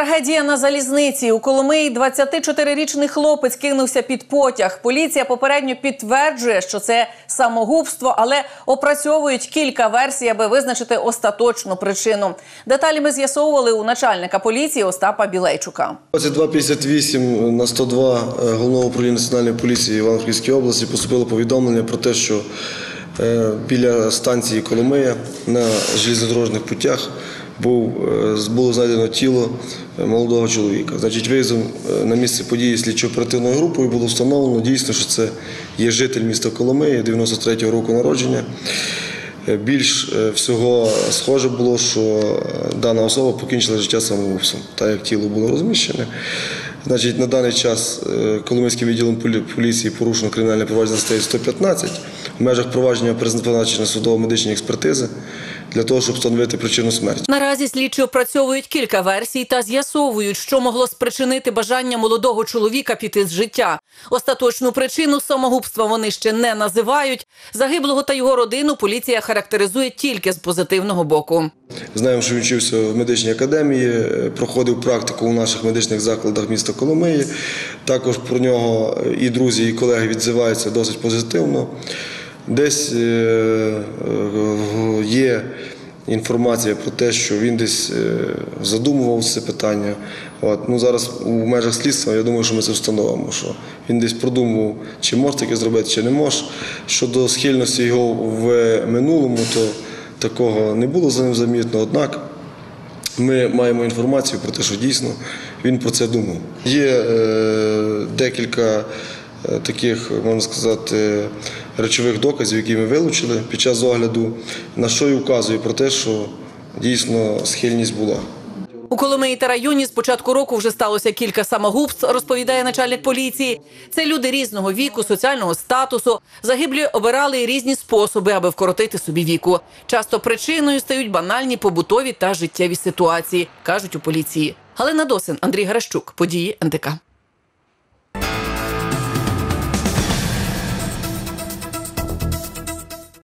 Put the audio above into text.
Трагедія на залізниці у Коломиї 24-річний хлопець кинувся під потяг. Поліція попередньо підтверджує, що це самогубство, але опрацьовують кілька версій, аби визначити остаточну причину. Деталі ми з'ясовували у начальника поліції Остапа Білейчука. 2258 на 102 е, Головного управління національної поліції Івано-Франківської області поступило повідомлення про те, що біля станції Коломия на железнодорожних путях був, е, було знайдено тіло е, молодого чоловіка. Значить, виїздом е, на місце події слідчо-оперативною групою було встановлено дійсно, що це є житель міста Коломия 93-го року народження. Е, Більш е, всього схоже було, що е, дана особа покінчила життя самогубством, так як тіло було розміщене. Значить, на даний час е, Коломийським відділом полі- поліції порушено кримінальне провадження статтею 115 в межах провадження призначення судово-медичної експертизи для того, щоб встановити причину смерті. Наразі слідчі опрацьовують кілька версій та з'ясовують, що могло спричинити бажання молодого чоловіка піти з життя. Остаточну причину самогубства вони ще не називають. Загиблого та його родину поліція характеризує тільки з позитивного боку. Знаємо, що він вчився в медичній академії, е, проходив практику у наших медичних закладах міста Коломиї. Також про нього і друзі, і колеги відзиваються досить позитивно. Десь е, е, є інформація про те, що він десь е, задумував це питання. От. Ну, зараз у межах слідства я думаю, що ми це встановимо, що він десь продумував, чи може таке зробити, чи не може. Щодо схильності його в минулому, то такого не було за ним замітно. Однак ми маємо інформацію про те, що дійсно він про це думав. Є е, декілька таких, можна сказати, речових доказів, які ми вилучили під час огляду, на що і вказує про те, що дійсно схильність була. У Коломиї та районі з початку року вже сталося кілька самогубств, розповідає начальник поліції. Це люди різного віку, соціального статусу. Загиблі обирали різні способи, аби вкоротити собі віку. Часто причиною стають банальні побутові та життєві ситуації, кажуть у поліції. Галина Досин, Андрій Гращук, події НТК.